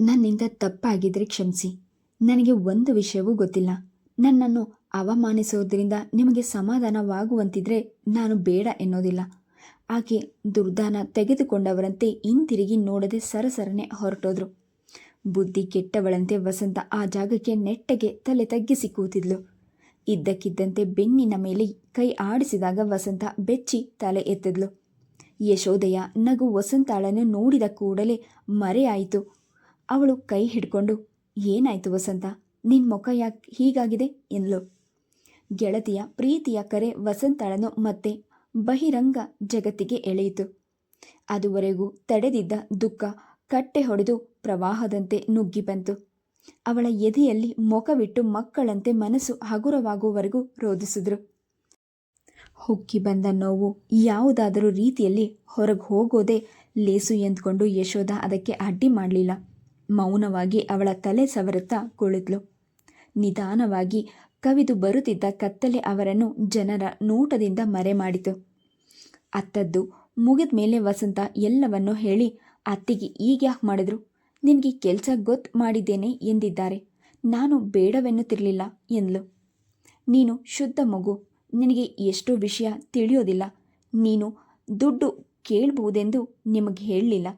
ನನ್ನಿಂದ ತಪ್ಪಾಗಿದ್ದರೆ ಕ್ಷಮಿಸಿ. ನನಗೆ ಒಂದು ವಿಷಯವೂ ಗೊತ್ತಿಲ್ಲ. ನನ್ನನ್ನು ಅವಮಾನಿಸೋದ್ರಿಂದ ನಿಮಗೆ ಸಮಾಧಾನವಾಗುವಂತಿದ್ರೆ ನಾನು ಬೇಡ ಎನ್ನೋದಿಲ್ಲ. ಆಕೆ ದುರ್ದಾನ ತೆಗೆದುಕೊಂಡವರಂತೆ ಹಿಂದಿರುಗಿ ನೋಡದೆ ಸರಸರನೆ ಹೊರಟೋದ್ರು. ಬುದ್ಧಿ ಕೆಟ್ಟವಳಂತೆ ವಸಂತ ಆ ಜಾಗಕ್ಕೆ ನೆಟ್ಟಗೆ ತಲೆ ತಗ್ಗಿಸಿ ಕೂತಿದ್ಲು. ಇದ್ದಕ್ಕಿದ್ದಂತೆ ಬೆನ್ನಿನ ಮೇಲೆ ಕೈ ಆಡಿಸಿದಾಗ ವಸಂತ ಬೆಚ್ಚಿ ತಲೆ ಎತ್ತಿದ್ಲು. ಯಶೋದಯ ನಗು ವಸಂತಾಳನ್ನು ನೋಡಿದ ಕೂಡಲೇ ಮರೆಯಾಯಿತು. ಅವಳು ಕೈ ಹಿಡ್ಕೊಂಡು, ಏನಾಯ್ತು ವಸಂತ? ನಿನ್ನ ಮುಖ ಯಾಕೆ ಹೀಗಾಗಿದೆ? ಎಂದಳು ಗೆಳತಿಯ ಪ್ರೀತಿಯ ಕರೆ ವಸಂತಳನ್ನು ಮತ್ತೆ ಬಹಿರಂಗ ಜಗತ್ತಿಗೆ ಎಳೆಯಿತು. ಅದುವರೆಗೂ ತಡೆದಿದ್ದ ದುಃಖ ಕಟ್ಟೆ ಹೊಡೆದು ಪ್ರವಾಹದಂತೆ ನುಗ್ಗಿ ಬಂತು. ಅವಳ ಎದೆಯಲ್ಲಿ ಮೊಕವಿಟ್ಟು ಮಕ್ಕಳಂತೆ ಮನಸ್ಸು ಹಗುರವಾಗುವವರೆಗೂ ರೋಧಿಸಿದ್ರು ಹುಕ್ಕಿ ಬಂದ ನೋವು ಯಾವುದಾದರೂ ರೀತಿಯಲ್ಲಿ ಹೊರಗೆ ಹೋಗೋದೇ ಲೇಸು ಎಂದ್ಕೊಂಡು ಯಶೋಧ ಅದಕ್ಕೆ ಅಡ್ಡಿ ಮಾಡಲಿಲ್ಲ. ಮೌನವಾಗಿ ಅವಳ ತಲೆ ಸವರುತ್ತಾ ಕುಳಿತಳು ನಿಧಾನವಾಗಿ ಕವಿದು ಬರುತ್ತಿದ್ದ ಕತ್ತಲೆ ಅವರನ್ನು ಜನರ ನೋಟದಿಂದ ಮರೆ ಮಾಡಿತು ಅತ್ತದ್ದು ಮುಗಿದ ಮೇಲೆ ವಸಂತ ಎಲ್ಲವನ್ನೂ ಹೇಳಿ, ಅತ್ತಿಗೆ ಈಗ ಯಾಕೆ ಮಾಡಿದ್ರು? ನಿನಗೆ ಕೆಲಸ ಗೊತ್ತು ಮಾಡಿದ್ದೇನೆ ಎಂದಿದ್ದಾರೆ. ನಾನು ಬೇಡವೆನ್ನುತ್ತಿರಲಿಲ್ಲ ಎಂದ್ಲು. ನೀನು ಶುದ್ಧ ಮಗು. ನಿನಗೆ ಎಷ್ಟೋ ವಿಷಯ ತಿಳಿಯೋದಿಲ್ಲ. ನೀನು ದುಡ್ಡು ಕೇಳಬಹುದೆಂದು ನಿಮಗೆ ಹೇಳಲಿಲ್ಲ.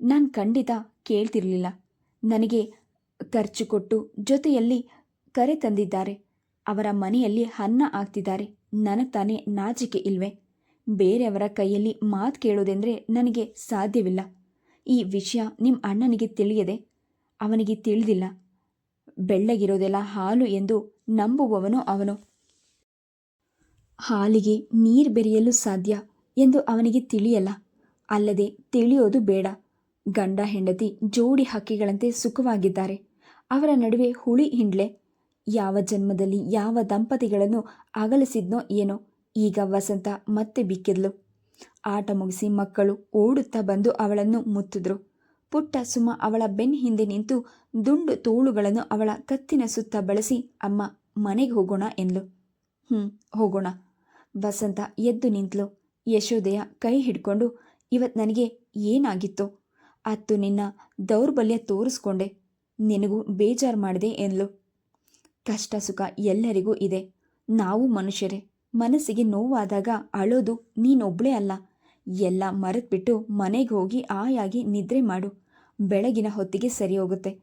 ನಾನು ಖಂಡಿತ ಕೇಳ್ತಿರಲಿಲ್ಲ. ನನಗೆ ಖರ್ಚು ಕೊಟ್ಟು ಜೊತೆಯಲ್ಲಿ ಕರೆ ತಂದಿದ್ದಾರೆ. ಅವರ ಮನೆಯಲ್ಲಿ ಅನ್ನ ಆಗ್ತಿದ್ದಾರೆ ನನಗೆ ತಾನೇ ನಾಚಿಕೆ ಇಲ್ವೇ? ಬೇರೆಯವರ ಕೈಯಲ್ಲಿ ಮಾತು ಕೇಳೋದೆಂದರೆ ನನಗೆ ಸಾಧ್ಯವಿಲ್ಲ. ಈ ವಿಷಯ ನಿಮ್ಮ ಅಣ್ಣನಿಗೆ ತಿಳಿಯದೆ? ಅವನಿಗೆ ತಿಳಿದಿಲ್ಲ. ಬೆಳ್ಳಗಿರೋದೆಲ್ಲ ಹಾಲು ಎಂದು ನಂಬುವವನು ಅವನು. ಹಾಲಿಗೆ ನೀರು ಬೆರೆಯಲು ಸಾಧ್ಯ ಎಂದು ಅವನಿಗೆ ತಿಳಿಯಲ್ಲ. ಅಲ್ಲದೆ ತಿಳಿಯೋದು ಬೇಡ. ಗಂಡ ಹೆಂಡತಿ ಜೋಡಿ ಹಕ್ಕಿಗಳಂತೆ ಸುಖವಾಗಿದ್ದಾರೆ. ಅವರ ನಡುವೆ ಹುಳಿ ಹಿಂಡ್ಲೆ. ಯಾವ ಜನ್ಮದಲ್ಲಿ ಯಾವ ದಂಪತಿಗಳನ್ನು ಅಗಲಿಸಿದ್ನೋ ಏನೋ. ಈಗ ವಸಂತ ಮತ್ತೆ ಬಿಕ್ಕಿದ್ಲು. ಆಟ ಮುಗಿಸಿ ಮಕ್ಕಳು ಓಡುತ್ತಾ ಬಂದು ಅವಳನ್ನು ಮುತ್ತಿದ್ರು. ಪುಟ್ಟ ಸುಮ ಅವಳ ಬೆನ್ನ ಹಿಂದೆ ನಿಂತು ದುಂಡು ತೋಳುಗಳನ್ನು ಅವಳ ಕತ್ತಿನ ಸುತ್ತ ಬಳಸಿ, ಅಮ್ಮ, ಮನೆಗೆ ಹೋಗೋಣ ಎಂದ್ಲು. ಹ್ಞೂ ಹೋಗೋಣ. ವಸಂತ ಎದ್ದು ನಿಂತ್ಲು. ಯಶೋದಯ ಕೈ ಹಿಡ್ಕೊಂಡು ಇವತ್ತು ನನಗೆ ಏನಾಗಿತ್ತು? ಅತ್ತು ನಿನ್ನ ದೌರ್ಬಲ್ಯ ತೋರಿಸ್ಕೊಂಡೆ. ನಿನಗೂ ಬೇಜಾರು ಮಾಡಿದೆ ಎಂದ್ಲು. ಕಷ್ಟ ಸುಖ ಎಲ್ಲರಿಗೂ ಇದೆ. ನಾವು ಮನುಷ್ಯರೇ. ಮನಸ್ಸಿಗೆ ನೋವಾದಾಗ ಅಳೋದು ನೀನೊಬ್ಳೇ ಅಲ್ಲ. ಎಲ್ಲ ಮರೆತ್ಬಿಟ್ಟು ಮನೆಗೆ ಹೋಗಿ ಆಯಾಗಿ ನಿದ್ರೆ ಮಾಡು. ಬೆಳಗಿನ ಹೊತ್ತಿಗೆ ಸರಿ ಹೋಗುತ್ತೆ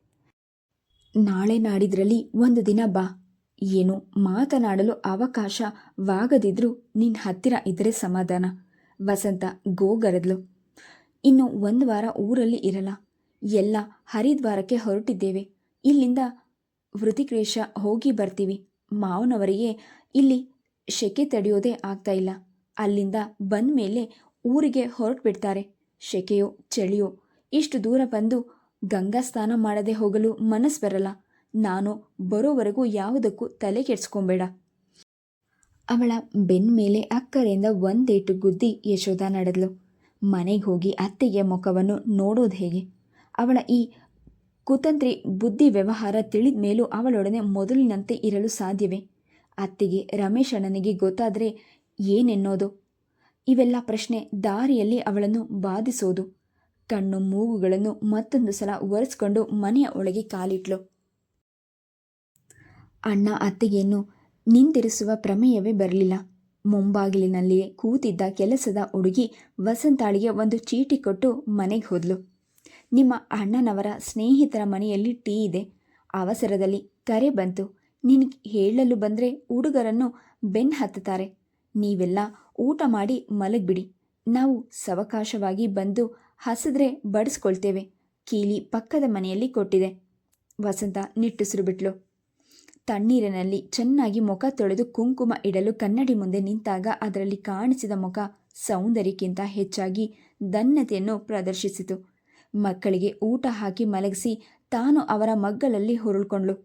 ನಾಳೆ ನಾಡಿದ್ರಲ್ಲಿ ಒಂದು ದಿನ ಬಾ. ಏನು ಮಾತನಾಡಲು ಅವಕಾಶವಾಗದಿದ್ರೂ ನಿನ್ನ ಹತ್ತಿರ ಇದ್ರೆ ಸಮಾಧಾನ. ವಸಂತ ಗೋಗರದ್ಲು. ಇನ್ನು ಒಂದು ವಾರ ಊರಲ್ಲಿ ಇರಲ್ಲ. ಎಲ್ಲ ಹರಿದ್ವಾರಕ್ಕೆ ಹೊರಟಿದ್ದೇವೆ. ಇಲ್ಲಿಂದ ವೃತಿಕ್ರೇಶ ಹೋಗಿ ಬರ್ತೀವಿ. ಮಾವನವರಿಗೆ ಇಲ್ಲಿ ಶೆಕೆ ತಡೆಯೋದೇ ಆಗ್ತಾ ಇಲ್ಲ. ಅಲ್ಲಿಂದ ಬಂದ ಮೇಲೆ ಊರಿಗೆ ಹೊರಟು ಬಿಡ್ತಾರೆ ಶೆಕೆಯೋ, ಚಳಿಯೋ, ಇಷ್ಟು ದೂರ ಬಂದು ಗಂಗಾ ಸ್ನಾನ ಮಾಡದೆ ಹೋಗಲು ಮನಸ್ಸು ಬರಲ್ಲ. ನಾನು ಬರೋವರೆಗೂ ಯಾವುದಕ್ಕೂ ತಲೆ ಕೆಡ್ಸ್ಕೊಂಬೇಡ. ಅವಳ ಬೆನ್ನ ಮೇಲೆ ಅಕ್ಕರೆಯಿಂದ ಒಂದೇಟು ಗುದ್ದಿ ಯಶೋಧ ನಡೆದ್ಲು. ಮನೆಗೆ ಹೋಗಿ ಅತ್ತೆಯ ಮುಖವನ್ನು ನೋಡೋದು ಹೇಗೆ? ಅವಳ ಈ ಕುತಂತ್ರಿ ಬುದ್ಧಿ ವ್ಯವಹಾರ ತಿಳಿದ ಮೇಲೂ ಅವಳೊಡನೆ ಮೊದಲಿನಂತೆ ಇರಲು ಸಾಧ್ಯವೇ? ಅತ್ತೆಗೆ ರಮೇಶ್ ಅಣ್ಣನಿಗೆ ಗೊತ್ತಾದರೆ ಏನೆನ್ನೋದು? ಇವೆಲ್ಲ ಪ್ರಶ್ನೆ ದಾರಿಯಲ್ಲಿ ಅವಳನ್ನು ಬಾಧಿಸೋದು. ಕಣ್ಣು ಮೂಗುಗಳನ್ನು ಮತ್ತೊಂದು ಸಲ ಒರೆಸ್ಕೊಂಡು ಮನೆಯ ಒಳಗೆ ಕಾಲಿಟ್ಲು. ಅಣ್ಣ ಅತ್ತಿಗೆಯನ್ನು ನಿಂದಿರಿಸುವ ಪ್ರಮೇಯವೇ ಬರಲಿಲ್ಲ. ಮುಂಬಾಗಿಲಿನಲ್ಲಿಯೇ ಕೂತಿದ್ದ ಕೆಲಸದ ಹುಡುಗಿ ವಸಂತಾಳಿಗೆ ಒಂದು ಚೀಟಿ ಕೊಟ್ಟು ಮನೆಗೆ ಹೋದ್ಲು. ನಿಮ್ಮ ಅಣ್ಣನವರ ಸ್ನೇಹಿತರ ಮನೆಯಲ್ಲಿ ಟೀ ಇದೆ. ಅವಸರದಲ್ಲಿ ಕರೆ ಬಂತು. ನಿನಗೆ ಹೇಳಲು ಬಂದರೆ ಹುಡುಗರನ್ನು ಬೆನ್ ಹತ್ತುತ್ತಾರೆ. ನೀವೆಲ್ಲ ಊಟ ಮಾಡಿ ಮಲಗಿಬಿಡಿ. ನಾವು ಸವಕಾಶವಾಗಿ ಬಂದು ಹಸಿದ್ರೆ ಬಡಿಸ್ಕೊಳ್ತೇವೆ. ಕೀಲಿ ಪಕ್ಕದ ಮನೆಯಲ್ಲಿ ಕೊಟ್ಟಿದೆ. ವಸಂತ ನಿಟ್ಟುಸಿರು ಬಿಟ್ಲು. ತಣ್ಣೀರಿನಲ್ಲಿ ಚೆನ್ನಾಗಿ ಮುಖ ತೊಳೆದು ಕುಂಕುಮ ಇಡಲು ಕನ್ನಡಿ ಮುಂದೆ ನಿಂತಾಗ ಅದರಲ್ಲಿ ಕಾಣಿಸಿದ ಮುಖ ಸೌಂದರ್ಯಕ್ಕಿಂತ ಹೆಚ್ಚಾಗಿ ಧನ್ಯತೆಯನ್ನು ಪ್ರದರ್ಶಿಸಿತು. ಮಕ್ಕಳಿಗೆ ಊಟ ಹಾಕಿ ಮಲಗಿಸಿ ತಾನು ಅವರ ಮಗ್ಗಲಲ್ಲಿ ಹುರುಳ್ಕೊಂಡ್ಳು.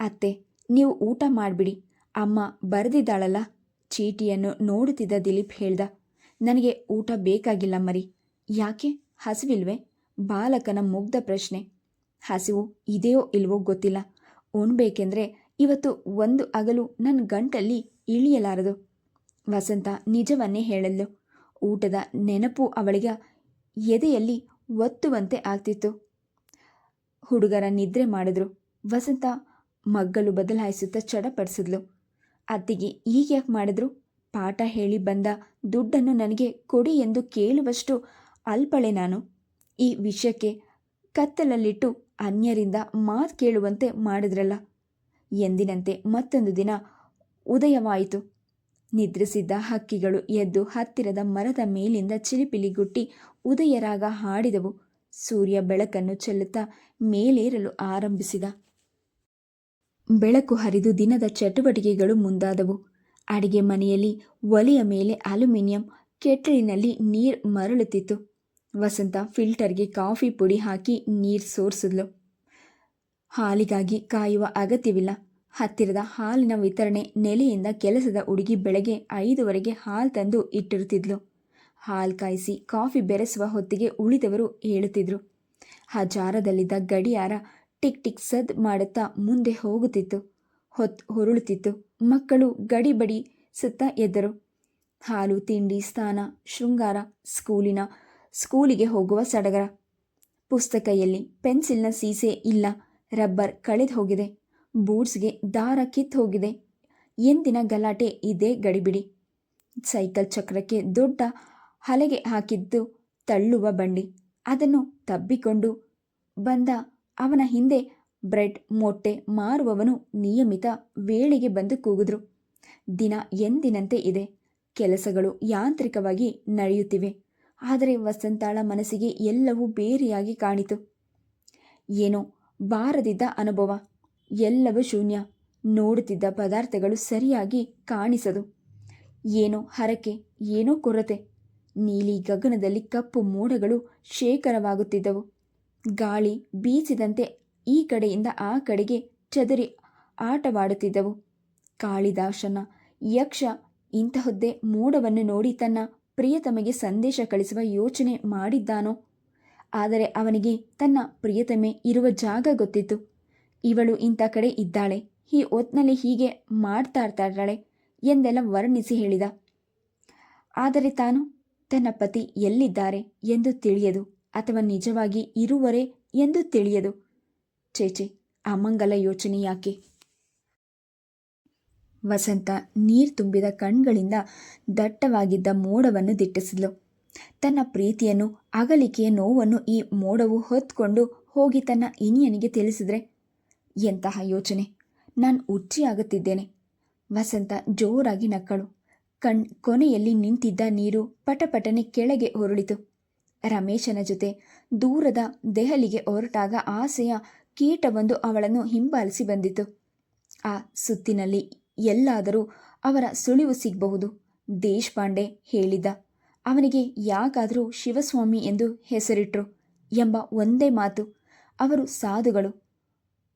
ಅತ್ತೆ, ನೀವು ಊಟ ಮಾಡಿಬಿಡಿ. ಅಮ್ಮ ಬರೆದಿದ್ದಾಳಲ್ಲ. ಚೀಟಿಯನ್ನು ನೋಡುತ್ತಿದ್ದ ದಿಲೀಪ್ ಹೇಳ್ದ, ನನಗೆ ಊಟ ಬೇಕಾಗಿಲ್ಲ ಮರಿ. ಯಾಕೆ? ಹಸಿವಿಲ್ವೇ? ಬಾಲಕನ ಮುಗ್ಧ ಪ್ರಶ್ನೆ. ಹಸಿವು ಇದೆಯೋ ಇಲ್ವೋ ಗೊತ್ತಿಲ್ಲ. ಉಣ್ಬೇಕೆಂದ್ರೆ ಇವತ್ತು ಒಂದು ಅಗಲು ನನ್ನ ಗಂಟಲ್ಲಿ ಇಳಿಯಲಾರದು. ವಸಂತ ನಿಜವನ್ನೇ ಹೇಳಲು ಊಟದ ನೆನಪು ಅವಳಿಗೆ ಎದೆಯಲ್ಲಿ ಒತ್ತುವಂತೆ ಆಗ್ತಿತ್ತು. ಹುಡುಗರ ನಿದ್ರೆ ಮಾಡಿದ್ರು. ವಸಂತ ಮಗ್ಗಲು ಬದಲಾಯಿಸುತ್ತಾ ಚಡಪಡಿಸಿದ್ಲು. ಅತ್ತಿಗೆ ಈಗ ಯಾಕೆ ಮಾಡಿದ್ರು? ಪಾಠ ಹೇಳಿ ಬಂದ ದುಡ್ಡನ್ನು ನನಗೆ ಕೊಡಿ ಎಂದು ಕೇಳುವಷ್ಟು ಅಲ್ಪಳೆ ನಾನು. ಈ ವಿಷಯಕ್ಕೆ ಕತ್ತಲಲ್ಲಿಟ್ಟು ಅನ್ಯರಿಂದ ಮಾತು ಕೇಳುವಂತೆ ಮಾಡಿದ್ರಲ್ಲ. ಎಂದಿನಂತೆ ಮತ್ತೊಂದು ದಿನ ಉದಯವಾಯಿತು. ನಿದ್ರಿಸಿದ್ದ ಹಕ್ಕಿಗಳು ಎದ್ದು ಹತ್ತಿರದ ಮರದ ಮೇಲಿಂದ ಚಿಲಿಪಿಲಿಗುಟ್ಟಿ ಉದಯರಾಗ ಹಾಡಿದವು. ಸೂರ್ಯ ಬೆಳಕನ್ನು ಚೆಲ್ಲುತ್ತಾ ಮೇಲೇರಲು ಆರಂಭಿಸಿದ. ಬೆಳಕು ಹರಿದು ದಿನದ ಚಟುವಟಿಕೆಗಳು ಮುಂದಾದವು. ಅಡಿಗೆ ಮನೆಯಲ್ಲಿ ಒಲೆಯ ಮೇಲೆ ಅಲ್ಯೂಮಿನಿಯಂ ಕೆಟ್ಟಲಿನಲ್ಲಿ ನೀರು ಮರಳುತ್ತಿತ್ತು. ವಸಂತ ಫಿಲ್ಟರ್ಗೆ ಕಾಫಿ ಪುಡಿ ಹಾಕಿ ನೀರು ಸೋರಿಸಿದ್ಲು. ಹಾಲಿಗಾಗಿ ಕಾಯುವ ಅಗತ್ಯವಿಲ್ಲ. ಹತ್ತಿರದ ಹಾಲಿನ ವಿತರಣೆ ನೆಲೆಯಿಂದ ಕೆಲಸದ ಹುಡುಗಿ ಬೆಳಗ್ಗೆ ಐದುವರೆಗೆ ಹಾಲು ತಂದು ಇಟ್ಟಿರುತ್ತಿದ್ಲು. ಹಾಲು ಕಾಯಿಸಿ ಕಾಫಿ ಬೆರೆಸುವ ಹೊತ್ತಿಗೆ ಉಳಿದವರು ಹೇಳುತ್ತಿದ್ರು. ಹಜಾರದಲ್ಲಿದ್ದ ಗಡಿಯಾರ ಟಿಕ್ ಟಿಕ್ ಸದ್ ಮಾಡುತ್ತಾ ಮುಂದೆ ಹೋಗುತ್ತಿತ್ತು. ಹೊತ್ ಹೊರಳುತ್ತಿತ್ತು. ಮಕ್ಕಳು ಗಡಿಬಡಿ ಸುತ್ತ ಎದ್ದರು. ಹಾಲು, ತಿಂಡಿ, ಸ್ನಾನ, ಶೃಂಗಾರ, ಸ್ಕೂಲಿನ, ಸ್ಕೂಲಿಗೆ ಹೋಗುವ ಸಡಗರ. ಪುಸ್ತಕ ಎಲ್ಲಿ ಪೆನ್ಸಿಲ್ನ ಸೀಸೆ ಇಲ್ಲ. ರಬ್ಬರ್ ಕಳೆದು ಹೋಗಿದೆ. ಬೂಟ್ಸ್ಗೆ ದಾರ ಕಿತ್ತು ಹೋಗಿದೆ. ಎಂದಿನ ಗಲಾಟೆ ಇದೇ ಗಡಿಬಿಡಿ. ಸೈಕಲ್ ಚಕ್ರಕ್ಕೆ ದೊಡ್ಡ ಹಲಗೆ ಹಾಕಿದ್ದು ತಳ್ಳುವ ಬಂಡಿ. ಅದನ್ನು ತಬ್ಬಿಕೊಂಡು ಬಂದ ಅವನ ಹಿಂದೆ ಬ್ರೆಡ್ ಮೊಟ್ಟೆ ಮಾರುವವನು ನಿಯಮಿತ ವೇಳೆಗೆ ಬಂದು ಕೂಗಿದ್ರು. ದಿನ ಎಂದಿನಂತೆ ಇದೆ. ಕೆಲಸಗಳು ಯಾಂತ್ರಿಕವಾಗಿ ನಡೆಯುತ್ತಿವೆ. ಆದರೆ ವಸಂತಾಳ ಮನಸ್ಸಿಗೆ ಎಲ್ಲವೂ ಬೇರೆಯಾಗಿ ಕಾಣಿತು. ಏನೋ ಬಾರದಿದ್ದ ಅನುಭವ. ಎಲ್ಲವೂ ಶೂನ್ಯ. ನೋಡುತ್ತಿದ್ದ ಪದಾರ್ಥಗಳು ಸರಿಯಾಗಿ ಕಾಣಿಸದು. ಏನೋ ಹರಕೆ, ಏನೋ ಕೊರತೆ. ನೀಲಿ ಗಗನದಲ್ಲಿ ಕಪ್ಪು ಮೋಡಗಳು ಶೇಖರವಾಗುತ್ತಿದ್ದವು. ಗಾಳಿ ಬೀಸಿದಂತೆ ಈ ಕಡೆಯಿಂದ ಆ ಕಡೆಗೆ ಚದರಿ ಆಟವಾಡುತ್ತಿದ್ದವು. ಕಾಳಿದಾಸನ ಯಕ್ಷ ಇಂತಹದ್ದೇ ಮೋಡವನ್ನು ನೋಡಿ ತನ್ನ ಪ್ರಿಯತಮಗೆ ಸಂದೇಶ ಕಳಿಸುವ ಯೋಚನೆ ಮಾಡಿದ್ದಾನೋ? ಆದರೆ ಅವನಿಗೆ ತನ್ನ ಪ್ರಿಯತಮೆ ಇರುವ ಜಾಗ ಗೊತ್ತಿತ್ತು. ಇವಳು ಇಂಥ ಕಡೆ ಇದ್ದಾಳೆ, ಈ ಹೊತ್ನಲ್ಲಿ ಹೀಗೆ ಮಾಡ್ತಾ ಇರ್ತಾಳೆ ಎಂದೆಲ್ಲ ವರ್ಣಿಸಿ ಹೇಳಿದ. ಆದರೆ ತಾನು ತನ್ನ ಪತಿ ಎಲ್ಲಿದ್ದಾರೆ ಎಂದು ತಿಳಿಯದು ಅಥವಾ ನಿಜವಾಗಿ ಇರುವರೆ ಎಂದು ತಿಳಿಯದು. ಚೇಚೆ ಅಮಂಗಲ ಯೋಚನೆ ಯಾಕೆ? ವಸಂತ ನೀರು ತುಂಬಿದ ಕಣ್ಗಳಿಂದ ದಟ್ಟವಾಗಿದ್ದ ಮೋಡವನ್ನು ದಿಟ್ಟಿಸಿದ್ಲು. ತನ್ನ ಪ್ರೀತಿಯನ್ನು, ಅಗಲಿಕೆಯ ನೋವನ್ನು ಈ ಮೋಡವು ಹೊತ್ಕೊಂಡು ಹೋಗಿ ತನ್ನ ಇನಿಯನಿಗೆ ತಿಳಿಸಿದ್ರೆ, ಎಂತಹ ಯೋಚನೆ, ನಾನು ಉಚ್ಚಿಯಾಗುತ್ತಿದ್ದೇನೆ ವಸಂತ ಜೋರಾಗಿ ನಕ್ಕಳು. ಕಣ್ ಕೊನೆಯಲ್ಲಿ ನಿಂತಿದ್ದ ನೀರು ಪಟಪಟನೆ ಕೆಳಗೆ ಹೊರಳಿತು. ರಮೇಶನ ಜೊತೆ ದೂರದ ದೆಹಲಿಗೆ ಹೊರಟಾಗ ಆಸೆಯ ಕೀಟವೊಂದು ಅವಳನ್ನು ಹಿಂಬಾಲಿಸಿ ಬಂದಿತು ಆ ಸುತ್ತಿನಲ್ಲಿ ಎಲ್ಲಾದರೂ ಅವರ ಸುಳಿವು ಸಿಗಬಹುದು, ದೇಶಪಾಂಡೆ ಹೇಳಿದ ಅವನಿಗೆ ಯಾಕಾದರೂ ಶಿವಸ್ವಾಮಿ ಎಂದು ಹೆಸರಿಟ್ರು ಎಂಬ ಒಂದೇ ಮಾತು. ಅವರು ಸಾಧುಗಳು,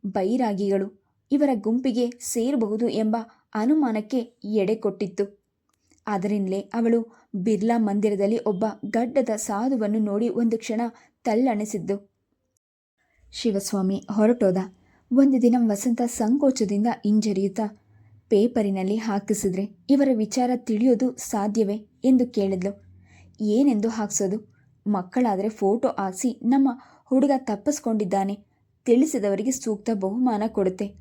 ಬೈರಾಗಿಗಳು, ಇವರ ಗುಂಪಿಗೆ ಸೇರಬಹುದು ಎಂಬ ಅನುಮಾನಕ್ಕೆ ಎಡೆ ಕೊಟ್ಟಿತ್ತು. ಅದರಿಂದಲೇ ಅವಳು ಬಿರ್ಲಾ ಮಂದಿರದಲ್ಲಿ ಒಬ್ಬ ಗಡ್ಡದ ಸಾಧುವನ್ನು ನೋಡಿ ಒಂದು ಕ್ಷಣ ತಲ್ಲಣಿಸಿದ್ದು. ಶಿವಸ್ವಾಮಿ ಹೊರಟೋದ. ಒಂದು ದಿನ ವಸಂತ ಸಂಕೋಚದಿಂದ ಹಿಂಜರಿಯುತ್ತಾ ಪೇಪರಿನಲ್ಲಿ ಹಾಕಿಸಿದ್ರೆ ಇವರ ವಿಚಾರ ತಿಳಿಯೋದು ಸಾಧ್ಯವೇ ಎಂದು ಕೇಳಿದ್ಲು. ಏನೆಂದು ಹಾಕ್ಸೋದು? ಮಕ್ಕಳಾದರೆ ಫೋಟೋ ಹಾಕ್ಸಿ ನಮ್ಮ ಹುಡುಗ ತಪ್ಪಿಸ್ಕೊಂಡಿದ್ದಾನೆ. ತಿಳಿಸಿದವರಿಗೆ ಸೂಕ್ತ ಬಹುಮಾನ ಕೊಡುತ್ತೆ.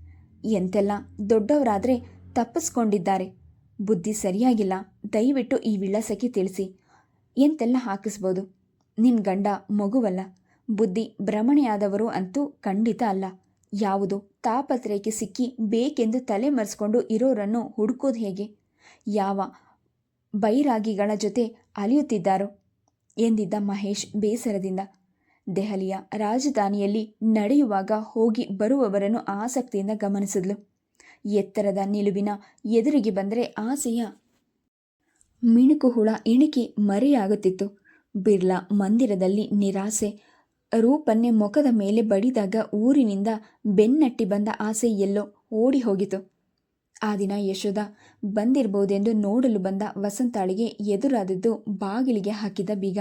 ಎಂತೆಲ್ಲ ದೊಡ್ಡವರಾದರೆ ತಪ್ಪಿಸ್ಕೊಂಡಿದ್ದಾರೆ. ಬುದ್ಧಿ ಸರಿಯಾಗಿಲ್ಲ. ದಯವಿಟ್ಟು ಈ ವಿಳಾಸಕ್ಕೆ ತಿಳಿಸಿ. ಎಂತೆಲ್ಲ ಹಾಕಿಸ್ಬೋದು? ನಿನ್ನ ಗಂಡ ಮಗುವಲ್ಲ. ಬುದ್ಧಿ ಭ್ರಮಣೆಯಾದವರು ಅಂತೂ ಖಂಡಿತ ಅಲ್ಲ. ಯಾವುದು ತಾಪತ್ರಯಕ್ಕೆ ಸಿಕ್ಕಿ ಬೇಕೆಂದು ತಲೆ ಮರೆಸ್ಕೊಂಡು ಇರೋರನ್ನು ಹುಡುಕೋದು ಹೇಗೆ? ಯಾವ ಬೈರಾಗಿಗಳ ಜೊತೆ ಅಲಿಯುತ್ತಿದ್ದಾರೋ? ಎಂದಿದ್ದ ಮಹೇಶ್ ಬೇಸರದಿಂದ. ದೆಹಲಿಯ ರಾಜಧಾನಿಯಲ್ಲಿ ನಡೆಯುವಾಗ ಹೋಗಿ ಬರುವವರನ್ನು ಆಸಕ್ತಿಯಿಂದ ಗಮನಿಸಿದ್ಲು. ಎತ್ತರದ ನಿಲುವಿನ ಎದುರಿಗೆ ಬಂದರೆ ಆಸೆಯ ಮಿಣುಕು ಹುಳ ಇಣಿಕೆ ಮರೆಯಾಗುತ್ತಿತ್ತು. ಬಿರ್ಲಾ ಮಂದಿರದಲ್ಲಿ ನಿರಾಸೆ, ರೂಪನ್ನೇ ಮುಖದ ಮೇಲೆ ಬಡಿದಾಗ ಊರಿನಿಂದ ಬೆನ್ನಟ್ಟಿ ಬಂದ ಆಸೆ ಎಲ್ಲೋ ಓಡಿ ಹೋಗಿತು ಆ ದಿನ ಯಶೋದ ಬಂದಿರಬಹುದೆಂದು ನೋಡಲು ಬಂದ ವಸಂತಾಳಿಗೆ ಎದುರಾದದ್ದು ಬಾಗಿಲಿಗೆ ಹಾಕಿದ ಬೀಗ.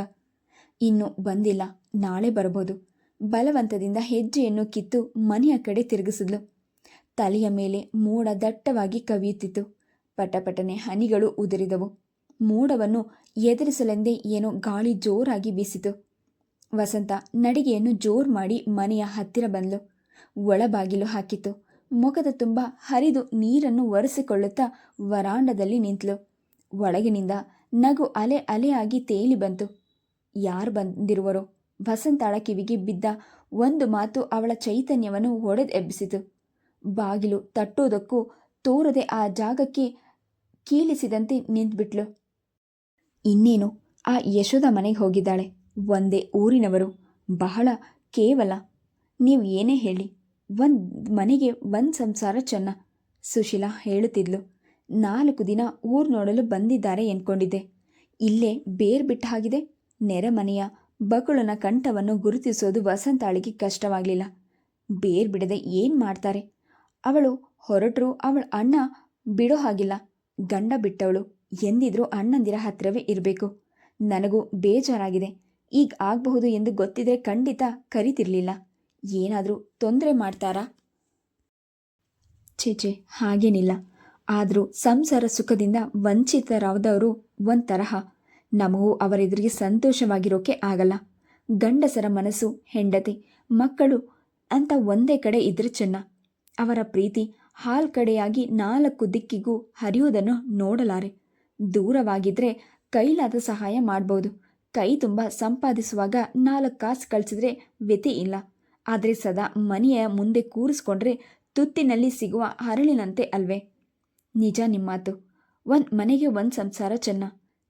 ಇನ್ನು ಬಂದಿಲ್ಲ, ನಾಳೆ ಬರಬಹುದು. ಬಲವಂತದಿಂದ ಹೆಜ್ಜೆಯನ್ನು ಕಿತ್ತು ಮನೆಯ ಕಡೆ ತಿರುಗಿಸಿದ್ಲು. ತಲೆಯ ಮೇಲೆ ಮೋಡ ದಟ್ಟವಾಗಿ ಕವಿಯುತ್ತಿತ್ತು. ಪಟಪಟನೆ ಹನಿಗಳು ಉದುರಿದವು. ಮೋಡವನ್ನು ಎದುರಿಸಲೆಂದೇ ಏನೋ ಗಾಳಿ ಜೋರಾಗಿ ಬೀಸಿತು. ವಸಂತ ನಡಿಗೆಯನ್ನು ಜೋರು ಮಾಡಿ ಮನೆಯ ಹತ್ತಿರ ಬಂದ್ಲು. ಒಳಬಾಗಿಲು ಹಾಕಿತು ಮುಖದ ತುಂಬ ಹರಿದು ನೀರನ್ನು ಒರೆಸಿಕೊಳ್ಳುತ್ತಾ ವರಾಂಡದಲ್ಲಿ ನಿಂತಳು ಒಳಗಿನಿಂದ ನಗು ಅಲೆ ಅಲೆಯಾಗಿ ತೇಲಿ ಬಂತು. ಯಾರು ಬಂದಿರುವರೋ? ವಸಂತಾಳ ಕಿವಿಗೆ ಬಿದ್ದ ಒಂದು ಮಾತು ಅವಳ ಚೈತನ್ಯವನ್ನು ಹೊಡೆದೆಬ್ಬಿಸಿತು. ಬಾಗಿಲು ತಟ್ಟುವುದಕ್ಕೂ ತೋರದೆ ಆ ಜಾಗಕ್ಕೆ ಕೀಳಿಸಿದಂತೆ ನಿಂತ್ಬಿಟ್ಲು. ಇನ್ನೇನು? ಆ ಯಶೋದ ಮನೆಗೆ ಹೋಗಿದ್ದಾಳೆ. ಒಂದೇ ಊರಿನವರು. ಬಹಳ ಕೇವಲ. ನೀವು ಏನೇ ಹೇಳಿ. ಒಂದು ಮನೆಗೆ ಒಂದು ಸಂಸಾರ ಚೆನ್ನ. ಸುಶೀಲಾ ಹೇಳುತ್ತಿದ್ಲು, ನಾಲ್ಕು ದಿನ ಊರು ನೋಡಲು ಬಂದಿದ್ದಾರೆ ಎಂದ್ಕೊಂಡಿದ್ದೆ ಇಲ್ಲೇ ಬೇರ್ ಬಿಟ್ಟ ಹಾಗಿದೆ. ನೆರೆಮನೆಯ ಬಕುಳನ ಕಂಠವನ್ನು ಗುರುತಿಸೋದು ವಸಂತಾಳಿಗೆ ಕಷ್ಟವಾಗಲಿಲ್ಲ. ಬೇರ್ ಬಿಡದೆ ಏನು ಮಾಡ್ತಾರೆ? ಅವಳು ಹೊರಟರು ಅವಳ ಅಣ್ಣ ಬಿಡೋ ಹಾಗಿಲ್ಲ. ಗಂಡ ಬಿಟ್ಟವಳು, ಎಂದಿದ್ರೂ ಅಣ್ಣಂದಿರ ಹತ್ತಿರವೇ ಇರಬೇಕು. ನನಗೂ ಬೇಜಾರಾಗಿದೆ. ಈಗ ಆಗಬಹುದು ಎಂದು ಗೊತ್ತಿದ್ರೆ ಖಂಡಿತ ಕರಿತಿರ್ಲಿಲ್ಲ. ಏನಾದರೂ ತೊಂದರೆ ಮಾಡ್ತಾರಾ? ಛೇ ಹಾಗೇನಿಲ್ಲ. ಆದರೂ ಸಂಸಾರ ಸುಖದಿಂದ ವಂಚಿತರಾದವರು ಒಂದು ತರಹ. ನಮಗೂ ಅವರೆದುರಿಗೆ ಸಂತೋಷವಾಗಿರೋಕೆ ಆಗಲ್ಲ. ಗಂಡಸರ ಮನಸ್ಸು ಹೆಂಡತಿ, ಮಕ್ಕಳು ಅಂತ ಒಂದೇ ಕಡೆ ಇದ್ರೆ ಚೆನ್ನ. ಅವರ ಪ್ರೀತಿ ಹಾಲ್ ಕಡೆಯಾಗಿ ನಾಲ್ಕು ದಿಕ್ಕಿಗೂ ಹರಿಯುವುದನ್ನು ನೋಡಲಾರೆ. ದೂರವಾಗಿದ್ರೆ ಕೈಲಾದ ಸಹಾಯ ಮಾಡ್ಬೋದು. ಕೈ ತುಂಬ ಸಂಪಾದಿಸುವಾಗ ನಾಲ್ಕು ಕಾಸು ಕಳಿಸಿದ್ರೆ ವ್ಯತಿ ಇಲ್ಲ. ಆದರೆ ಸದಾ ಮನೆಯ ಮುಂದೆ ಕೂರಿಸ್ಕೊಂಡ್ರೆ ತುತ್ತಿನಲ್ಲಿ ಸಿಗುವ ಹರಳಿನಂತೆ ಅಲ್ವೇ? ನಿಜ ನಿಮ್ಮಾತು. ಒಂದು ಮನೆಗೆ ಒಂದು ಸಂಸಾರ ಚೆನ್ನ.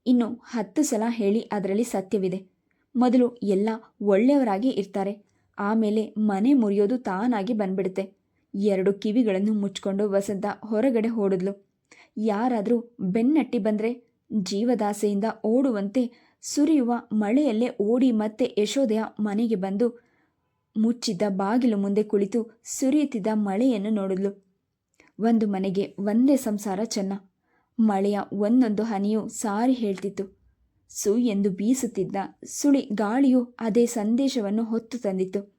ಇನ್ನು ಹತ್ತು ಸಲ ಹೇಳಿ ಅದರಲ್ಲಿ ಸತ್ಯವಿದೆ. ಮೊದಲು ಎಲ್ಲ ಒಳ್ಳೆಯವರಾಗಿ ಇರ್ತಾರೆ. ಆಮೇಲೆ ಮನೆ ಮುರಿಯೋದು ತಾನಾಗಿ ಬಂದ್ಬಿಡುತ್ತೆ. ಎರಡು ಕಿವಿಗಳನ್ನು ಮುಚ್ಕೊಂಡು ವಸಂತ ಹೊರಗಡೆ ಓಡಿದ್ಲು. ಯಾರಾದರೂ ಬೆನ್ನಟ್ಟಿ ಬಂದರೆ ಜೀವದಾಸೆಯಿಂದ ಓಡುವಂತೆ ಸುರಿಯುವ ಮಳೆಯಲ್ಲೇ ಓಡಿ ಮತ್ತೆ ಯಶೋದೆಯ ಮನೆಗೆ ಬಂದು ಮುಚ್ಚಿದ್ದ ಬಾಗಿಲು ಮುಂದೆ ಕುಳಿತು ಸುರಿಯುತ್ತಿದ್ದ ಮಳೆಯನ್ನು ನೋಡಿದ್ಲು. ಒಂದು ಮನೆಗೆ ಒಂದೇ ಸಂಸಾರ ಚೆನ್ನ. ಮಳೆಯ ಒಂದೊಂದು ಹನಿಯು ಸಾರಿ ಹೇಳ್ತಿತ್ತು. ಸು ಎಂದು ಬೀಸುತ್ತಿದ್ದ ಸುಳಿ ಗಾಳಿಯು ಅದೇ ಸಂದೇಶವನ್ನು ಹೊತ್ತು ತಂದಿತ್ತು.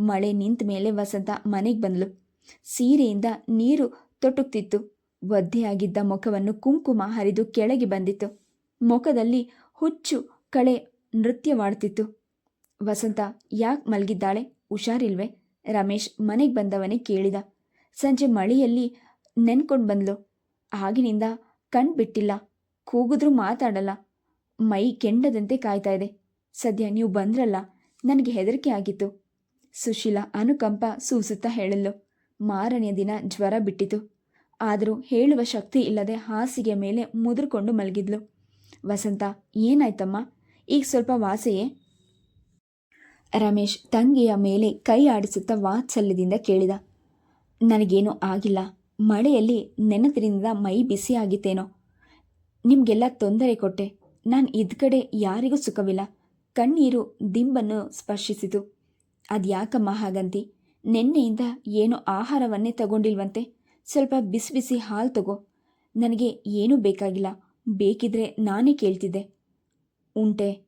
ಮಳೆ ನಿಂತ ಮೇಲೆ ವಸಂತ ಮನೆಗೆ ಬಂದಳು ಸೀರೆಯಿಂದ ನೀರು ತೊಟುಕ್ತಿತ್ತು. ಒದ್ದೆಯಾಗಿದ್ದ ಮುಖವನ್ನು ಕುಂಕುಮ ಹರಿದು ಕೆಳಗೆ ಬಂದಿತ್ತು. ಮುಖದಲ್ಲಿ ಹುಚ್ಚು ಕಳೆ ನೃತ್ಯವಾಡ್ತಿತ್ತು. ವಸಂತ ಯಾಕೆ ಮಲಗಿದ್ದಾಳೆ? ಹುಷಾರಿಲ್ವೆ? ರಮೇಶ್ ಮನೆಗೆ ಬಂದವನೇ ಕೇಳಿದ. ಸಂಜೆ ಮಳೆಯಲ್ಲಿ ನೆನ್ಕೊಂಡು ಬಂದ್ಲು. ಆಗಿನಿಂದ ಕಣ್ ಬಿಟ್ಟಿಲ್ಲ. ಕೂಗಿದ್ರೂ ಮಾತಾಡಲ್ಲ. ಮೈ ಕೆಂಡದಂತೆ ಕಾಯ್ತಾ ಇದೆ. ಸದ್ಯ ನೀವು ಬಂದ್ರಲ್ಲ, ನನಗೆ ಹೆದರಿಕೆ ಆಗಿತ್ತು. ಸುಶೀಲ ಅನುಕಂಪ ಸೂಸುತ್ತಾ ಹೇಳಲು ಮಾರನೆಯ ದಿನ ಜ್ವರ ಬಿಟ್ಟಿತು. ಆದರೂ ಹೇಳುವ ಶಕ್ತಿ ಇಲ್ಲದೆ ಹಾಸಿಗೆ ಮೇಲೆ ಮುದುರ್ಕೊಂಡು ಮಲಗಿದ್ಲು. ವಸಂತ, ಏನಾಯ್ತಮ್ಮ? ಈಗ ಸ್ವಲ್ಪ ವಾಸೆಯೇ? ರಮೇಶ್ ತಂಗಿಯ ಮೇಲೆ ಕೈ ಆಡಿಸುತ್ತಾ ವಾತ್ಸಲ್ಯದಿಂದ ಕೇಳಿದ, ನನಗೇನೂ ಆಗಿಲ್ಲ. ಮಳೆಯಲ್ಲಿ ನೆನಪಿನಿಂದ ಮೈ ಬಿಸಿ ಆಗಿತ್ತೇನೋ. ನಿಮಗೆಲ್ಲ ತೊಂದರೆ ಕೊಟ್ಟೆ. ನಾನು ಇದ್ದ ಕಡೆ ಯಾರಿಗೂ ಸುಖವಿಲ್ಲ. ಕಣ್ಣೀರು ದಿಂಬನ್ನು ಸ್ಪರ್ಶಿಸಿತು. ಅದ್ಯಾಕಮ್ಮ ಹಾಗಂತಿ? ನಿನ್ನೆಯಿಂದ ಏನೋ ಆಹಾರವನ್ನೇ ತಗೊಂಡಿಲ್ವಂತೆ. ಸ್ವಲ್ಪ ಬಿಸಿ ಬಿಸಿ ಹಾಲು ತಗೋ. ನನಗೆ ಏನೂ ಬೇಕಾಗಿಲ್ಲ. ಬೇಕಿದ್ರೆ ನಾನೇ ಕೇಳ್ತಿದ್ದೆ. ಉಂಟೆ.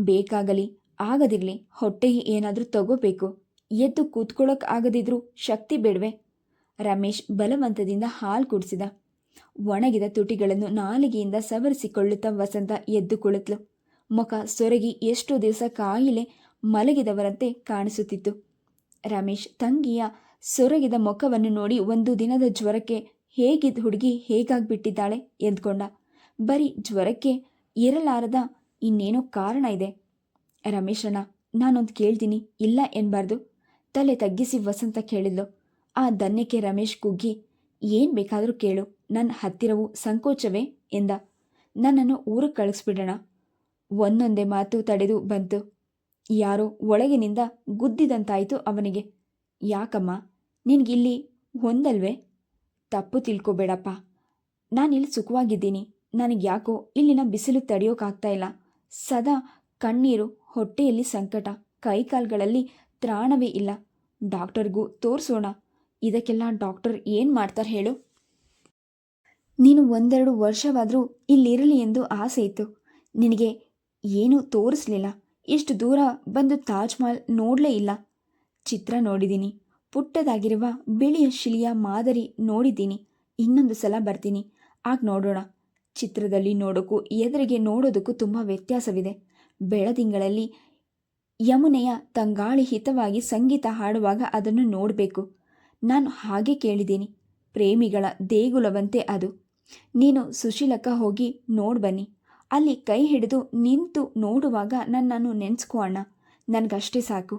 ಬೇಕಾಗಲಿ. ಆಗದಿರಲಿ ಹೊಟ್ಟೆಗೆ ಏನಾದರೂ ತಗೋಬೇಕು. ಎದ್ದು ಕೂತ್ಕೊಳ್ಳೋಕೆ ಆಗದಿದ್ರೂ ಶಕ್ತಿ ಬೇಡವೆ. ರಮೇಶ್ ಬಲವಂತದಿಂದ ಹಾಲು ಕುಡಿಸಿದ. ಒಣಗಿದ ತುಟಿಗಳನ್ನು ನಾಲಿಗೆಯಿಂದ ಸವರಿಸಿಕೊಳ್ಳುತ್ತಾ ವಸಂತ ಎದ್ದು ಕುಳಿತಳು ಮುಖ ಸೊರಗಿ ಎಷ್ಟು ದಿವಸ ಕಾಯಿಲೆ ಮಲಗಿದವರಂತೆ ಕಾಣಿಸುತ್ತಿತ್ತು. ರಮೇಶ್ ತಂಗಿಯ ಸೊರಗಿದ ಮುಖವನ್ನು ನೋಡಿ ಒಂದು ದಿನದ ಜ್ವರಕ್ಕೆ ಹೇಗಿದ್ದ ಹುಡುಗಿ ಹೇಗಾಗ್ಬಿಟ್ಟಿದ್ದಾಳೆ ಎಂದ್ಕೊಂಡ. ಬರೀ ಜ್ವರಕ್ಕೆ ಇರಲಾರದ ಇನ್ನೇನೋ ಕಾರಣ ಇದೆ. ರಮೇಶಣ್ಣ, ನಾನೊಂದು ಕೇಳ್ತೀನಿ, ಇಲ್ಲ ಎನ್ಬಾರ್ದು. ತಲೆ ತಗ್ಗಿಸಿ ವಸಂತ ಕೇಳಿದ್ಲು. ಆ ದನ್ಯಕ್ಕೆ ರಮೇಶ್ ಕುಗ್ಗಿ, ಏನು ಬೇಕಾದರೂ ಕೇಳು ನನ್ನ ಹತ್ತಿರವೂ ಸಂಕೋಚವೇ ಎಂದ. ನನ್ನನ್ನು ಊರಿಗೆ ಕಳಿಸ್ಬಿಡೋಣ. ಒಂದೊಂದೇ ಮಾತು ತಡೆದು ಬಂತು. ಯಾರೋ ಒಳಗಿನಿಂದ ಗುದ್ದಿದಂತಾಯಿತು ಅವನಿಗೆ. ಯಾಕಮ್ಮ, ನಿನಗಿಲ್ಲಿ ಹೊಂದಲ್ವೇ ತಪ್ಪು ತಿಳ್ಕೊಬೇಡಪ್ಪ. ನಾನಿಲ್ಲಿ ಸುಖವಾಗಿದ್ದೀನಿ. ನನಗೆ ಯಾಕೋ ಇಲ್ಲಿನ ಬಿಸಿಲು ತಡೆಯೋಕ್ಕಾಗ್ತಾ ಇಲ್ಲ. ಸದಾ ಕಣ್ಣೀರು ಹೊಟ್ಟೆಯಲ್ಲಿ ಸಂಕಟ, ಕೈಕಾಲ್ಗಳಲ್ಲಿ ತ್ರಾಣವೇ ಇಲ್ಲ. ಡಾಕ್ಟರ್ಗೂ ತೋರಿಸೋಣ. ಇದಕ್ಕೆಲ್ಲ ಡಾಕ್ಟರ್ ಏನು ಮಾಡ್ತಾರೆ ಹೇಳು? ನೀನು ಒಂದೆರಡು ವರ್ಷವಾದರೂ ಇಲ್ಲಿರಲಿ ಎಂದು ಆಸೆ ಇತ್ತು. ನಿನಗೆ ಏನೂ ತೋರಿಸ್ಲಿಲ್ಲ. ಇಷ್ಟು ದೂರ ಬಂದು ತಾಜ್ ಮಹಲ್ ನೋಡಲೇ ಇಲ್ಲ. ಚಿತ್ರ ನೋಡಿದ್ದೀನಿ ಪುಟ್ಟದಾಗಿರುವ ಬಿಳಿಯ ಶಿಲೆಯ ಮಾದರಿ ನೋಡಿದ್ದೀನಿ ಇನ್ನೊಂದು ಸಲ ಬರ್ತೀನಿ. ಆಗ ನೋಡೋಣ. ಚಿತ್ರದಲ್ಲಿ ನೋಡೋಕ್ಕೂ ಎದುರಿಗೆ ನೋಡೋದಕ್ಕೂ ತುಂಬ ವ್ಯತ್ಯಾಸವಿದೆ. ಬೆಳದಿಂಗಳಲ್ಲಿ ಯಮುನೆಯ ತಂಗಾಳಿ ಹಿತವಾಗಿ ಸಂಗೀತ ಹಾಡುವಾಗ ಅದನ್ನು ನೋಡಬೇಕು. ನಾನು ಹಾಗೆ ಕೇಳಿದ್ದೀನಿ, ಪ್ರೇಮಿಗಳ ದೇಗುಲವಂತೆ ಅದು. ನೀನು ಸುಶೀಲಕ್ಕ ಹೋಗಿ ನೋಡ್ಬನ್ನಿ ಅಲ್ಲಿ ಕೈ ಹಿಡಿದು ನಿಂತು ನೋಡುವಾಗ ನನ್ನನ್ನು ನೆನೆಸ್ಕೋ ಅಣ್ಣ, ನನಗಷ್ಟೇ ಸಾಕು.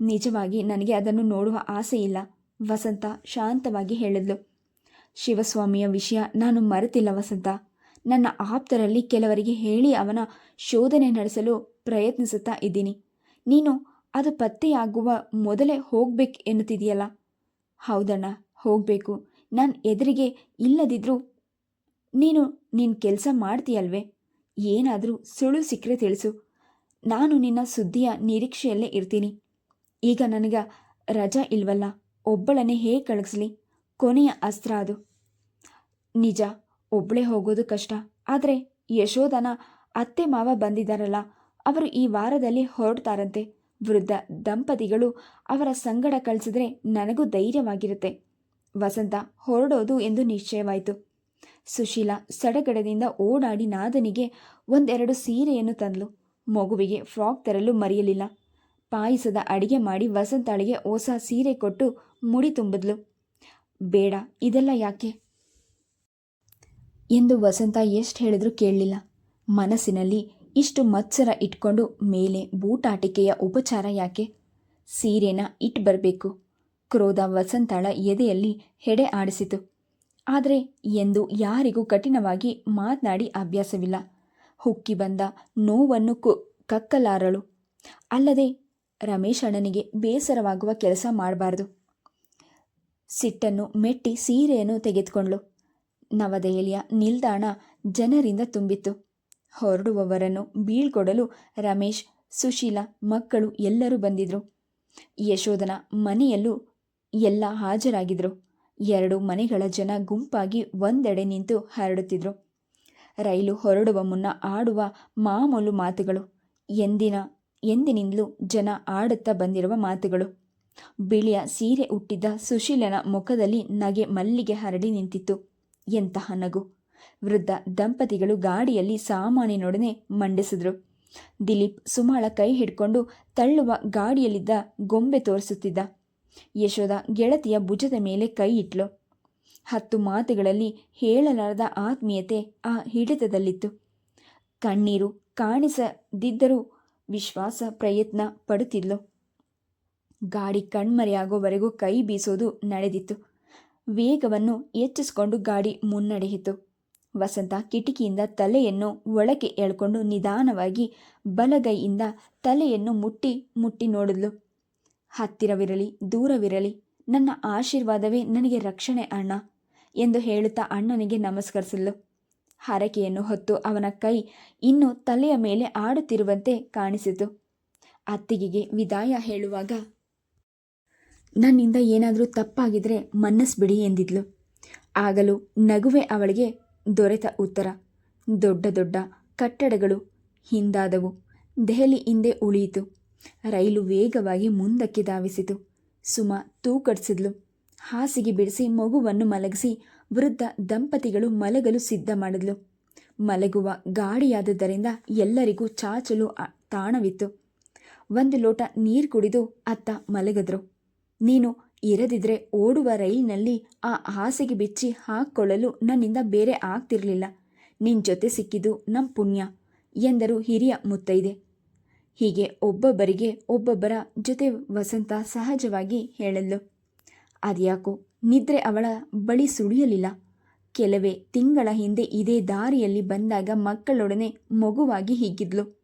ನಿಜವಾಗಿ ನನಗೆ ಅದನ್ನು ನೋಡುವ ಆಸೆ ಇಲ್ಲ, ವಸಂತ ಶಾಂತವಾಗಿ ಹೇಳಿದ್ಲು. ಶಿವಸ್ವಾಮಿಯ ವಿಷಯ ನಾನು ಮರೆತಿಲ್ಲ ವಸಂತ. ನನ್ನ ಆಪ್ತರಲ್ಲಿ ಕೆಲವರಿಗೆ ಹೇಳಿ ಅವನ ಶೋಧನೆ ನಡೆಸಲು ಪ್ರಯತ್ನಿಸುತ್ತಾ ಇದ್ದೀನಿ. ನೀನು ಅದು ಪತ್ತೆಯಾಗುವ ಮೊದಲೇ ಹೋಗ್ಬೇಕು ಎನ್ನುತ್ತಿದೆಯಲ್ಲ ಹೌದಣ್ಣ, ಹೋಗಬೇಕು. ನಾನು ಎದುರಿಗೆ ಇಲ್ಲದಿದ್ರೂ ನೀನು ನಿನ್ನ ಕೆಲಸ ಮಾಡ್ತೀಯಲ್ವೇ? ಏನಾದರೂ ಸುಳ್ಳು ಸಿಕ್ಕರೆ ತಿಳಿಸು. ನಾನು ನಿನ್ನ ಸುದ್ದಿಯ ನಿರೀಕ್ಷೆಯಲ್ಲೇ ಇರ್ತೀನಿ. ಈಗ ನನಗೆ ರಜಾ ಇಲ್ವಲ್ಲ? ಒಬ್ಬಳನ್ನೇ ಹೇಗೆ ಕಳಿಸ್ಲಿ ಕೊನೆಯ ಅಸ್ತ್ರ ಅದು. ನಿಜ ಒಬ್ಬಳೇ ಹೋಗೋದು ಕಷ್ಟ. ಆದರೆ ಯಶೋಧನ ಅತ್ತೆ ಮಾವ ಬಂದಿದ್ದಾರಲ್ಲ, ಅವರು ಈ ವಾರದಲ್ಲಿ ಹೊರಡ್ತಾರಂತೆ. ವೃದ್ಧ ದಂಪತಿಗಳು ಅವರ ಸಂಗಡ ಕಳಿಸಿದ್ರೆ ನನಗೂ ಧೈರ್ಯವಾಗಿರುತ್ತೆ. ವಸಂತ ಹೊರಡೋದು ಎಂದು ನಿಶ್ಚಯವಾಯಿತು. ಸುಶೀಲ ಸಡಗಡದಿಂದ ಓಡಾಡಿ ನಾದನಿಗೆ ಒಂದೆರಡು ಸೀರೆಯನ್ನು ತಂದ್ಲು. ಮಗುವಿಗೆ ಫ್ರಾಕ್ ತರಲು ಮರೆಯಲಿಲ್ಲ. ಪಾಯಸದ ಅಡಿಗೆ ಮಾಡಿ ವಸಂತಾಳಿಗೆ ಹೊಸ ಸೀರೆ ಕೊಟ್ಟು ಮುಡಿ ತುಂಬಿದ್ಲು. ಬೇಡ, ಇದೆಲ್ಲ ಯಾಕೆ? ಎಂದು ವಸಂತ ಎಷ್ಟು ಹೇಳಿದ್ರೂ ಕೇಳಲಿಲ್ಲ. ಮನಸ್ಸಿನಲ್ಲಿ ಇಷ್ಟು ಮತ್ಸರ ಇಟ್ಕೊಂಡು ಮೇಲೆ ಬೂಟಾಟಿಕೆಯ ಉಪಚಾರ ಯಾಕೆ? ಸೀರೆನ ಇಟ್ಟು ಬರಬೇಕು. ಕ್ರೋಧ ವಸಂತಾಳ ಎದೆಯಲ್ಲಿ ಹೆಡೆ ಆಡಿಸಿತು. ಆದರೆ ಎಂದು ಯಾರಿಗೂ ಕಠಿಣವಾಗಿ ಮಾತನಾಡಿ ಅಭ್ಯಾಸವಿಲ್ಲ. ಹುಕ್ಕಿ ಬಂದ ನೋವನ್ನು ಕು ಕಕ್ಕಲಾರಳು. ಅಲ್ಲದೆ ರಮೇಶ್ ಅಣ್ಣನಿಗೆ ಬೇಸರವಾಗುವ ಕೆಲಸ ಮಾಡಬಾರ್ದು. ಸಿಟ್ಟನ್ನು ಮೆಟ್ಟಿ ಸೀರೆಯನ್ನು ತೆಗೆದುಕೊಂಡ್ಳು. ನವದೆಹಲಿಯ ನಿಲ್ದಾಣ ಜನರಿಂದ ತುಂಬಿತ್ತು. ಹೊರಡುವವರನ್ನು ಬೀಳ್ಕೊಡಲು ರಮೇಶ್, ಸುಶೀಲ, ಮಕ್ಕಳು ಎಲ್ಲರೂ ಬಂದಿದ್ರು. ಯಶೋಧನ ಮನೆಯಲ್ಲೂ ಎಲ್ಲ ಹಾಜರಾಗಿದ್ರು. ಎರಡು ಮನೆಗಳ ಜನ ಗುಂಪಾಗಿ ಒಂದೆಡೆ ನಿಂತು ಹರಡುತ್ತಿದ್ರು. ರೈಲು ಹೊರಡುವ ಮುನ್ನ ಆಡುವ ಮಾಮೂಲು ಮಾತುಗಳು. ಎಂದಿನ, ಎಂದಿನಿಂದಲೂ ಜನ ಆಡುತ್ತಾ ಬಂದಿರುವ ಮಾತುಗಳು. ಬಿಳಿಯ ಸೀರೆ ಹುಟ್ಟಿದ್ದ ಸುಶೀಲನ ಮುಖದಲ್ಲಿ ನಗೆ ಮಲ್ಲಿಗೆ ಹರಡಿ ನಿಂತಿತ್ತು. ಎಂತಹ ನಗು. ವೃದ್ಧ ದಂಪತಿಗಳು ಗಾಡಿಯಲ್ಲಿ ಸಾಮಾನಿನೊಡನೆ ಮಂಡಿಸಿದ್ರು. ದಿಲೀಪ್ ಸುಮಾಳ ಕೈ ಹಿಡ್ಕೊಂಡು ತಳ್ಳುವ ಗಾಡಿಯಲ್ಲಿದ್ದ ಗೊಂಬೆ ತೋರಿಸುತ್ತಿದ್ದ. ಯಶೋದ ಗೆಳತಿಯ ಭುಜದ ಮೇಲೆ ಕೈ ಇಟ್ಲು. ಹತ್ತು ಮಾತುಗಳಲ್ಲಿ ಹೇಳಲಾರದ ಆತ್ಮೀಯತೆ ಆ ಹಿಡಿತದಲ್ಲಿತ್ತು. ಕಣ್ಣೀರು ಕಾಣಿಸದಿದ್ದರೂ ವಿಶ್ವಾಸ ಪ್ರಯತ್ನ ಪಡುತ್ತಿದ್ಲು. ಗಾಡಿ ಕಣ್ಮರೆಯಾಗೋವರೆಗೂ ಕೈ ಬೀಸೋದು ನಡೆದಿತ್ತು. ವೇಗವನ್ನು ಹೆಚ್ಚಿಸಿಕೊಂಡು ಗಾಡಿ ಮುನ್ನಡೆಯಿತು. ವಸಂತ ಕಿಟಕಿಯಿಂದ ತಲೆಯನ್ನು ಒಳಕ್ಕೆ ಎಳ್ಕೊಂಡು ನಿಧಾನವಾಗಿ ಬಲಗೈಯಿಂದ ತಲೆಯನ್ನು ಮುಟ್ಟಿ ಮುಟ್ಟಿ ನೋಡಿದ್ಲು. ಹತ್ತಿರವಿರಲಿ, ದೂರವಿರಲಿ, ನನ್ನ ಆಶೀರ್ವಾದವೇ ನನಗೆ ರಕ್ಷಣೆ ಅಣ್ಣ ಎಂದು ಹೇಳುತ್ತಾ ಅಣ್ಣನಿಗೆ ನಮಸ್ಕರಿಸಿದ್ಲು. ಹರಕೆಯನ್ನು ಹೊತ್ತು ಅವನ ಕೈ ಇನ್ನು ತಲೆಯ ಮೇಲೆ ಆಡುತ್ತಿರುವಂತೆ ಕಾಣಿಸಿತು. ಅತ್ತಿಗೆಗೆ ವಿದಾಯ ಹೇಳುವಾಗ ನನ್ನಿಂದ ಏನಾದರೂ ತಪ್ಪಾಗಿದ್ರೆ ಮನ್ನಿಸ್ಬಿಡಿ ಎಂದಿದ್ಲು. ಆಗಲೂ ನಗುವೆ ಅವಳಿಗೆ ದೊರೆತ ಉತ್ತರ. ದೊಡ್ಡ ದೊಡ್ಡ ಕಟ್ಟಡಗಳು ಹಿಂದಾದವು. ದೆಹಲಿ ಹಿಂದೆ ಉಳಿಯಿತು. ರೈಲು ವೇಗವಾಗಿ ಮುಂದಕ್ಕೆ ಧಾವಿಸಿತು. ಸುಮ ತೂಕಡಿಸಿದ್ಲು. ಹಾಸಿಗೆ ಬಿಡಿಸಿ ಮಗುವನ್ನು ಮಲಗಿಸಿ ವೃದ್ಧ ದಂಪತಿಗಳು ಮಲಗಲು ಸಿದ್ಧ ಮಾಡಿದ್ಲು. ಮಲಗುವ ಗಾಡಿಯಾದದ್ದರಿಂದ ಎಲ್ಲರಿಗೂ ಚಾಚಲು ತಾಣವಿತ್ತು. ಒಂದು ಲೋಟ ನೀರು ಕುಡಿದು ಅತ್ತ ಮಲಗಿದ್ರು. ನೀನು ಇರದಿದ್ರೆ ಓಡುವ ರೈಲಿನಲ್ಲಿ ಆ ಹಾಸಿಗೆ ಬಿಚ್ಚಿ ಹಾಕ್ಕೊಳ್ಳಲು ನನ್ನಿಂದ ಬೇರೆ ಆಗ್ತಿರಲಿಲ್ಲ. ನಿನ್ ಜೊತೆ ಸಿಕ್ಕಿದ್ದು ನಮ್ಮ ಪುಣ್ಯ ಎಂದರು ಹಿರಿಯ ಮುತ್ತೈದೆ. ಹೀಗೆ ಒಬ್ಬೊಬ್ಬರಿಗೆ ಒಬ್ಬೊಬ್ಬರ ಜೊತೆ ವಸಂತ ಸಹಜವಾಗಿ ಹೇಳಲು. ಅದ್ಯಾಕೋ ನಿದ್ರೆ ಅವಳ ಬಳಿ ಸುಳಿಯಲಿಲ್ಲ. ಕೆಲವೇ ತಿಂಗಳ ಹಿಂದೆ ಇದೇ ದಾರಿಯಲ್ಲಿ ಬಂದಾಗ ಮಕ್ಕಳೊಡನೆ ಮಗುವಾಗಿ ಹೀಗಿದ್ಲು.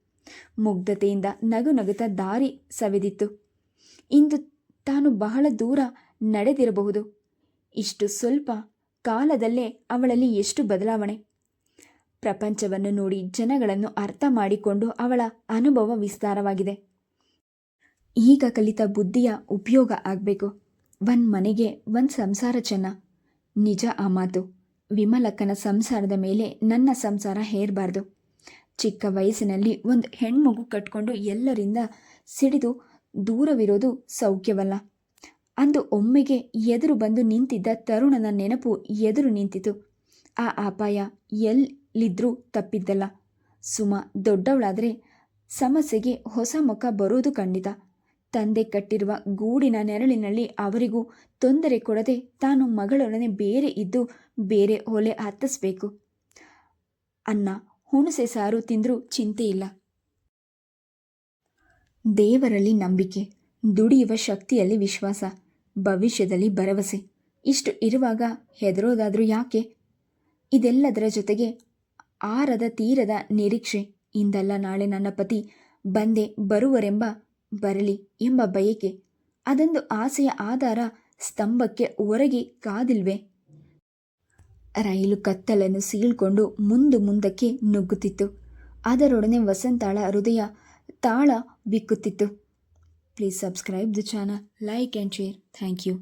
ಮುಗ್ಧತೆಯಿಂದ ನಗು ನಗುತ್ತಾ ದಾರಿ ಸವೆದಿತ್ತು. ಇಂದು ತಾನು ಬಹಳ ದೂರ ನಡೆದಿರಬಹುದು. ಇಷ್ಟು ಸ್ವಲ್ಪ ಕಾಲದಲ್ಲೇ ಅವಳಲ್ಲಿ ಎಷ್ಟು ಬದಲಾವಣೆ. ಪ್ರಪಂಚವನ್ನು ನೋಡಿ ಜನಗಳನ್ನು ಅರ್ಥ ಮಾಡಿಕೊಂಡು ಅವಳ ಅನುಭವ ವಿಸ್ತಾರವಾಗಿದೆ. ಈಗ ಕಲಿತ ಬುದ್ಧಿಯ ಉಪಯೋಗ ಆಗಬೇಕು. ಒಂದು ಮನೆಗೆ ಒಂದು ಸಂಸಾರ ಚೆನ್ನ. ನಿಜ ಆ ಮಾತು. ವಿಮಲಕ್ಕನ ಸಂಸಾರದ ಮೇಲೆ ನನ್ನ ಸಂಸಾರ ಹೇರಬಾರ್ದು. ಚಿಕ್ಕ ವಯಸ್ಸಿನಲ್ಲಿ ಒಂದು ಹೆಣ್ಮಗು ಕಟ್ಕೊಂಡು ಎಲ್ಲರಿಂದ ಸಿಡಿದು ದೂರವಿರೋದು ಸೌಖ್ಯವಲ್ಲ. ಅಂದು ಒಮ್ಮೆಗೆ ಎದುರು ಬಂದು ನಿಂತಿದ್ದ ತರುಣನ ನೆನಪು ಎದುರು ನಿಂತಿತು. ಆ ಅಪಾಯ ಎಲ್ಲಿದ್ರೂ ತಪ್ಪಿದ್ದಲ್ಲ. ಸುಮ ದೊಡ್ಡವಳಾದರೆ ಸಮಸ್ಯೆಗೆ ಹೊಸ ಮುಖ ಬರೋದು ಖಂಡಿತ. ತಂದೆ ಕಟ್ಟಿರುವ ಗೂಡಿನ ನೆರಳಿನಲ್ಲಿ ಅವರಿಗೂ ತೊಂದರೆ ಕೊಡದೆ ತಾನು ಮಗಳೊಡನೆ ಬೇರೆ ಇದ್ದು ಬೇರೆ ಒಲೆ ಹತ್ತಿಸ್ಬೇಕು. ಅನ್ನ ಹುಣಸೆ ಸಾರು ತಿಂದರೂ ಚಿಂತೆ ಇಲ್ಲ. ದೇವರಲ್ಲಿ ನಂಬಿಕೆ, ದುಡಿಯುವ ಶಕ್ತಿಯಲ್ಲಿ ವಿಶ್ವಾಸ, ಭವಿಷ್ಯದಲ್ಲಿ ಭರವಸೆ. ಇಷ್ಟು ಇರುವಾಗ ಹೆದರೋದಾದರೂ ಯಾಕೆ? ಇದೆಲ್ಲದರ ಜೊತೆಗೆ ಆರದ ತೀರದ ನಿರೀಕ್ಷೆ. ಇಂದಲ್ಲ ನಾಳೆ ನನ್ನ ಪತಿ ಬಂದೆ ಬರುವರೆಂಬ ಬರಲಿ ಎಂಬ ಬಯಕೆ. ಅದೊಂದು ಆಸೆಯ ಆಧಾರ ಸ್ತಂಭಕ್ಕೆ ಹೊರಗೆ ಕಾದಿಲ್ವೆ? ರೈಲು ಕತ್ತಲನ್ನು ಸೀಳ್ಕೊಂಡು ಮುಂದು ಮುಂದಕ್ಕೆ ನುಗ್ಗುತ್ತಿತ್ತು. ಅದರೊಡನೆ ವಸಂತಾಳ ಹೃದಯ ತಾಳ ಬಿಕ್ಕುತ್ತಿತ್ತು. Please subscribe the channel like and share thank you